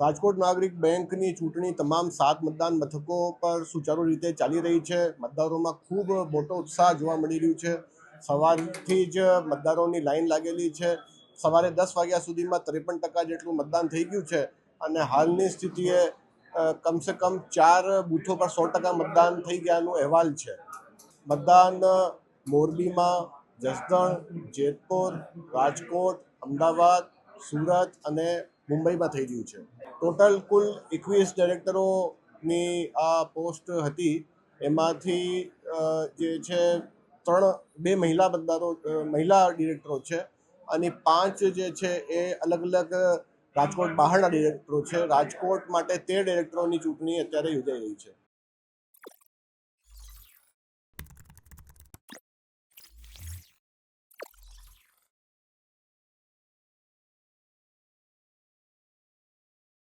રાજકોટ નાગરિક બેંકની ચૂંટણી તમામ સાત મતદાન મથકો પર સુચારુ રીતે ચાલી રહી છે. મતદારોમાં ખૂબ મોટો ઉત્સાહ જોવા મળી રહ્યું છે. સવારથી જ મતદારોની લાઈન લાગેલી છે. સવારે દસ વાગ્યા સુધીમાં ત્રેપન ટકા જેટલું મતદાન થઈ ગયું છે અને હાલની સ્થિતિએ કમસે કમ ચાર બૂથો પર સો ટકા મતદાન થઈ ગયાનો અહેવાલ છે. મતદાન, મોરબીમાં જસદણ, જેતપુર, રાજકોટ, અમદાવાદ સુરત અને મુંબઈમાં થઈ ગયું છે. ટોટલ કુલ એકવીસ ડિરેક્ટરોની આ પોસ્ટ હતી. એમાંથી જે છે, ત્રણ, બે મહિલા મતદારો મહિલા ડિરેક્ટરો છે અને પાંચ જે છે એ અલગ અલગ રાજકોટ બહારના ડિરેક્ટરો છે. રાજકોટ માટે તેર ડિરેક્ટરોની ચૂંટણી અત્યારે યોજાઈ રહી છે.